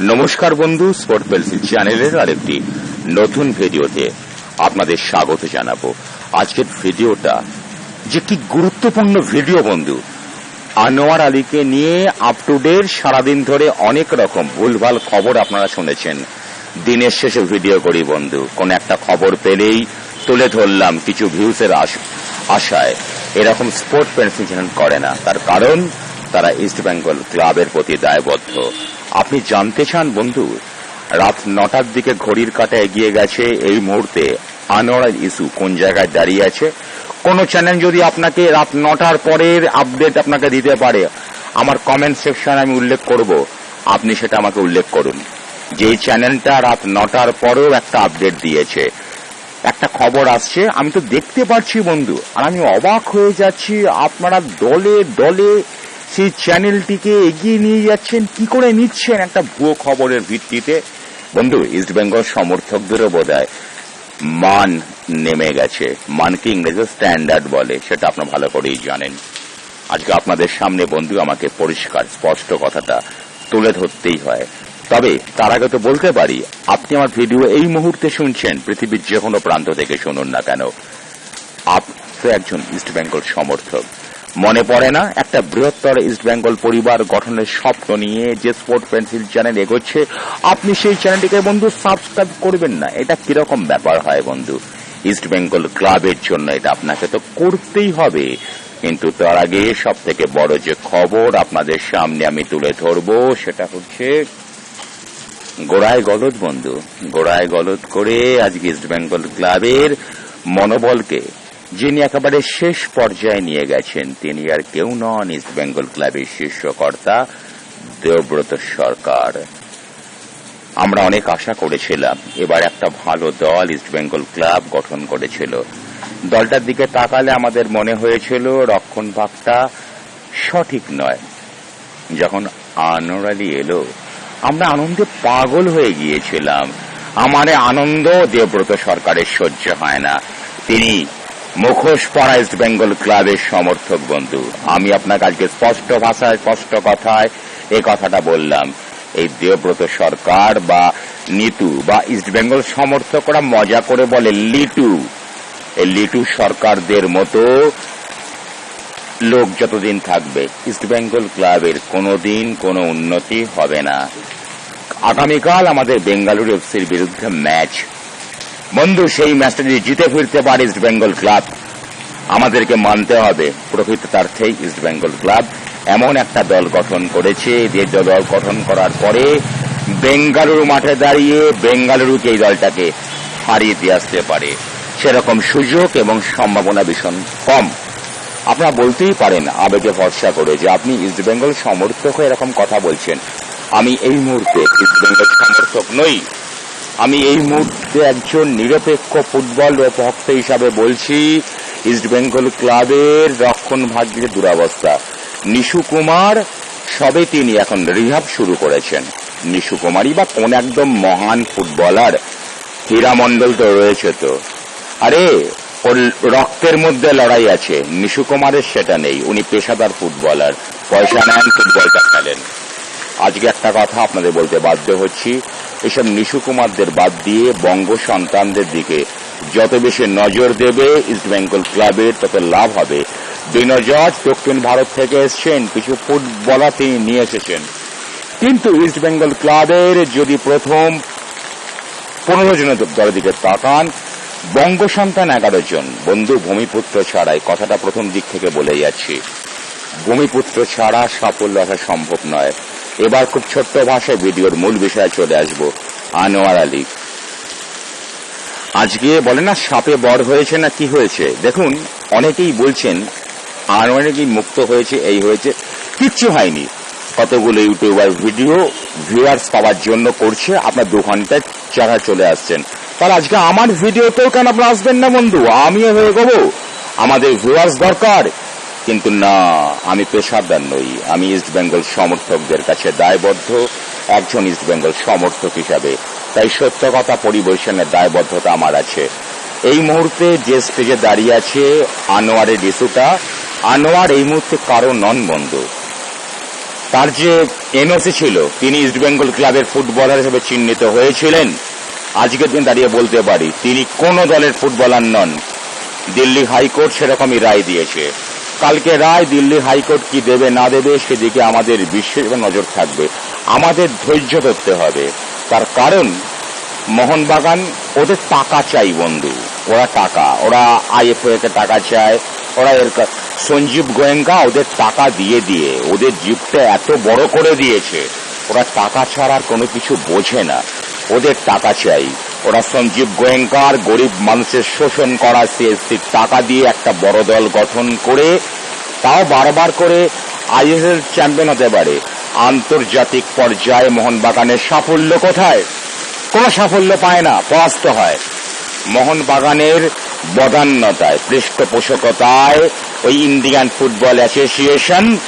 নমস্কার বন্ধু sport pencil চ্যানেলের আরেকটি নতুন ভিডিওতে আপনাদের স্বাগত জানাব। আজকের ভিডিওটা যে কি গুরুত্বপূর্ণ ভিডিও বন্ধু, আনোয়ার আলীকে নিয়ে আপ টু ডেট সারাদিন ধরে অনেক রকম ভুলভাল খবর আপনারা শুনেছেন। দিনের শেষে ভিডিও করি বন্ধু, কোন একটা খবর পেলেই তুলে ধরলাম কিছু ভিউসের আশায়। এরকম স্পোর্ট পেন্সিল করে না, তার কারণ তারা ইস্ট বেঙ্গল ক্লাবের প্রতি দায়বদ্ধ। আপনি জানতে চান, বন্ধু, রাত নটার দিকে ঘড়ির কাটা এগিয়ে গেছে এই মুহূর্তে। আনোয়ার ইস্যু কোন জায়গায় দাঁড়িয়ে আছে? কোন চ্যানেল যদি আপনাকে রাত নটার পরের আপডেট আপনাকে দিতে পারে, আমার কমেন্ট সেকশন আমি উল্লেখ করব। আপনি সেটা আমাকে উল্লেখ করুন। যে চ্যানেলটা রাত নটার পরেও একটা আপডেট দিয়েছে। একটা খবর আসছে, আমি তো দেখতে পাচ্ছি, বন্ধু, আর আমি অবাক হয়ে যাচ্ছি, আপনারা দলে দলে সেই চ্যানেলটিকে এগিয়ে নিয়ে যাচ্ছেন, কি করে নিচ্ছেন একটা ভুয়ো খবরের ভিত্তিতে? বন্ধু, ইস্ট বেঙ্গল সমর্থকদেরও বোধ মান নেমে গেছে। মানকে ইংরেজি স্ট্যান্ডার্ড বলে, সেটা আপনার ভালো করেই জানেন। আজকে আপনাদের সামনে বন্ধু আমাকে পরিষ্কার, স্পষ্ট কথাটা তুলে ধরতেই হয়। তবে তার আগে তো বলতে পারি, আপনি আমার ভিডিও এই মুহূর্তে শুনছেন, পৃথিবীর যে কোনো প্রান্ত থেকে শুনুন না কেন। আপনি একজন ইস্ট বেঙ্গল সমর্থক। মনে পড়ে না, একটা বৃহত্তর ইস্ট বেঙ্গল পরিবার গঠনের স্বপ্ন নিয়ে যে স্পোর্ট পেন্সিল চ্যানেল এগোচ্ছে, আপনি সেই চ্যানেলটিকে বন্ধু সাবস্ক্রাইব করবেন না, এটা কীরকম ব্যাপার হয় বন্ধু? ইস্ট বেঙ্গল ক্লাবের জন্য এটা আপনাকে তো করতেই হবে। কিন্তু তার আগে সব থেকে বড় যে খবর আপনাদের সামনে আমি তুলে ধরবো, সেটা হচ্ছে গোড়ায় গলদ বন্ধু। গোড়ায় গলদ করে আজকে ইস্ট বেঙ্গল ক্লাবের মনোবলকে যিনি একেবারে শেষ পর্যায়ে নিয়ে গেছেন, তিনি আর কেউ নন ইস্ট বেঙ্গল ক্লাবের শীর্ষকর্তা দেবব্রত সরকার। আমরা অনেক আশা করেছিলাম, এবার একটা ভালো দল ইস্ট বেঙ্গল ক্লাব গঠন করেছিল। দলটার দিকে তাকালে আমাদের মনে হয়েছিল, রক্ষণ ভাগটা সঠিক নয়। যখন আনোরালি এলো, আমরা আনন্দে পাগল হয়ে গিয়েছিলাম। আমার আনন্দ দেবব্রত সরকারের সহ্য হয় না। তিনি মুখোশ পরা বেঙ্গল ক্লাবের সমর্থক বন্ধু। আমি আপনাকে আজকে স্পষ্ট ভাষায়, স্পষ্ট কথায় এই কথাটা বললাম। এই দেবব্রত সরকার বা নিতু বা ইস্ট বেঙ্গল সমর্থকরা মজা করে বলে লিটু। এই লিটু সরকারদের মতো লোক যতদিন থাকবে, ইস্ট বেঙ্গল ক্লাবের কোনোদিন কোনো উন্নতি হবে না। আগামীকাল আমাদের বেঙ্গালুরু এফসির বিরুদ্ধে ম্যাচ। বন্ধু, সেই ম্যাচটা যদি জিতে ফিরতে পারে ইস্ট বেঙ্গল ক্লাব আমাদেরকে মানতে হবে। প্রকৃতার্থেই ইস্ট বেঙ্গল ক্লাব এমন একটা দল গঠন করেছে। যে দল গঠন করার পরে বেঙ্গালুরু মাঠে দাঁড়িয়ে বেঙ্গালুরুকে এই দলটাকে হারিয়ে দিয়ে আসতে পারে। সেরকম সুযোগ এবং সম্ভাবনা ভীষণ কম। আপনারা বলতেই পারেন, আবেগে ভরসা করে যে আপনি ইস্ট বেঙ্গল সমর্থক হয়ে এরকম কথা বলছেন। আমি এই মুহূর্তে ইস্ট বেঙ্গল সমর্থক নই। আমি এই মুহূর্তে একজন নিরপেক্ষ ফুটবল ভক্ত হিসাবে বলছি ইস্ট বেঙ্গল ক্লাবের রক্ষণ ভাগ্যের দুরাবস্থা। নিশু কুমার, সবে তিনি এখন রিহাব শুরু করেছেন। নিশু কুমারই বা কোন একদম মহান ফুটবলার? হীরা মন্ডল তো রয়েছে তো। আরে, ওর রক্তের মধ্যে লড়াই আছে। নিশু কুমারের সেটা নেই, উনি পেশাদার ফুটবলার। পয়সা নেন, ফুটবলটা খেলেন। আজকে একটা কথা আপনাদের বলতে বাধ্য হচ্ছি। এসব নিশু কুমারদের বাদ দিয়ে বঙ্গ সন্তানদের দিকে যত বেশি নজর দেবে ইস্ট বেঙ্গল ক্লাবের তত লাভ হবে। বিনজজ দক্ষিণ ভারত থেকে এসছেন, কিছু ফুটবলার তিনি নিয়ে এসেছেন। কিন্তু ইস্ট বেঙ্গল ক্লাবের যদি প্রথম পনেরো জনের দলের দিকে তাকান, বঙ্গ সন্তান এগারো জন। বন্ধু, ভূমিপুত্র ছাড়াই কথাটা প্রথম দিক থেকে বলে যাচ্ছি। ভূমিপুত্র ছাড়া সাফল্য আসা সম্ভব নয়। এবার খুব ছোট্ট ভাষায় ভিডিওর মূল বিষয়ে চলে আসব, আনোয়ার আলী আজকে বলে না সাপে বর হয়েছে না কি হয়েছে? দেখুন, অনেকেই বলছেন, আনোয়ার কি মুক্ত হয়েছে, এই হয়েছে। কিচ্ছু হয়নি। কতগুলো ইউটিউবার ভিডিও ভিউয়ার্স পাওয়ার জন্য করছে, আপনার দু ঘন্টায় চারা চলে আসছেন। তাহলে আজকে আমার ভিডিওতেও কেন আপনার আসবেন না বন্ধু? আমিও হয়ে গবো। আমাদের ভিউয়ার্স দরকার। কিন্তু না, আমি পেশাদার নই। আমি ইস্ট বেঙ্গল সমর্থকদের কাছে দায়বদ্ধ, একজন ইস্ট বেঙ্গল সমর্থক হিসাবে। তাই সত্য কথা পরিবেশনের দায়বদ্ধতা আমার আছে। এই মুহূর্তে যে স্টেজে দাঁড়িয়ে আছে আনোয়ারের ইস্যুটা, আনোয়ার এই মুহূর্তে কারও নন বন্ধু তার যে এনওসি ছিল, তিনি ইস্টবেঙ্গল ক্লাবের ফুটবলার হিসেবে চিহ্নিত হয়েছিলেন। আজকের দিন দাঁড়িয়ে বলতে পারি, তিনি কোন দলের ফুটবলার নন। দিল্লি হাইকোর্ট সেরকমই রায় দিয়েছে। কালকে রায় দিল্লি হাইকোর্ট কি দেবে, না দেবে, সেদিকে আমাদের বিশেষ নজর থাকবে। আমাদের ধৈর্য ধরতে হবে। তার কারণ, মোহনবাগান, ওদের টাকা চাই বন্ধু। ওরা টাকা। ওরা আইএফএ টাকা চায়। ওরা এর সঞ্জীব গোয়েঙ্কা ওদের টাকা দিয়ে দিয়ে, ওদের জিপটা এত বড় করে দিয়েছে। ওরা টাকা ছাড়া কোনো কিছু বোঝে না। ওদের টাকা চাই। ওরা সঞ্জীব গোয়েঙ্কার, গরিব মানুষের শোষণ করা সিএসসির টাকা দিয়ে একটা বড় দল গঠন করে, তাও বারবার করে আইএসএল চ্যাম্পিয়ন হতে পারে। আন্তর্জাতিক পর্যায়ে মোহনবাগানের সাফল্য কোথায়? কোনো সাফল্য পায় না, পরাস্ত হয়। মোহনবাগানের বদান্যতায়, পৃষ্ঠপোষকতায়, ওই ইন্ডিয়ান ফুটবল অ্যাসোসিয়েশন,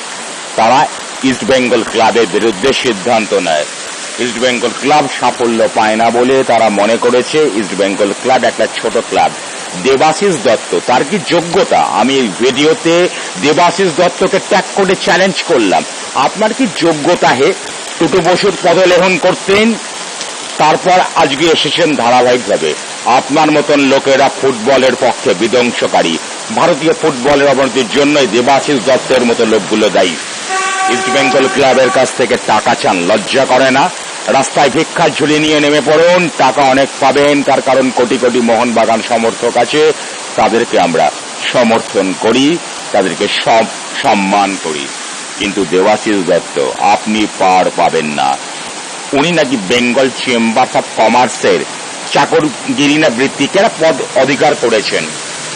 তারা ইস্টবেঙ্গল ক্লাবের বিরুদ্ধে সিদ্ধান্ত নেয়। ইস্টবেঙ্গল ক্লাব সাফল্য পায় না বলে তারা মনে করেছে ইস্টবেঙ্গল ক্লাব একটা ছোট ক্লাব দেবাশিস দত্ত, তার কি যোগ্যতা? আমি ভিডিওতে দেবাশিস দত্তকে ট্যাগ করে চ্যালেঞ্জ করলাম। আপনার কি যোগ্যতা হে? টুটু বসুর পদলেহন করতেন, তারপর আজকে এসেছেন ধারাবাহিকভাবে। আপনার মতন লোকেরা ফুটবলের পক্ষে বিধ্বংসকারী। ভারতীয় ফুটবলের অবনতির জন্যই দেবাশিস দত্তের মতো লোকগুলো দায়ী। ইস্টবেঙ্গল ক্লাবের কাছ থেকে টাকা চান, লজ্জা করে না। রাস্তায় ভিক্ষা ঝুলি নিয়ে নেমে পড়ুন, টাকা অনেক পাবেন, তার কারণ কোটি কোটি মোহনবাগান সমর্থক আছে। তাদেরকে আমরা সমর্থন করি, তাদেরকে সব সম্মান করি। কিন্তু দেবাশিস দত্ত, আপনি পার পাবেন না। উনি নাকি বেঙ্গল চেম্বার অফ কমার্সের চাকরগিরি না বৃত্তিকেরা পদ অধিকার করেছেন,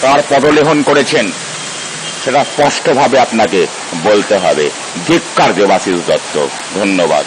তার পদলেহন করেছেন, সেটা স্পষ্টভাবে আপনাকে বলতে হবে। ধিক্কার দেবাশিস দত্ত, ধন্যবাদ।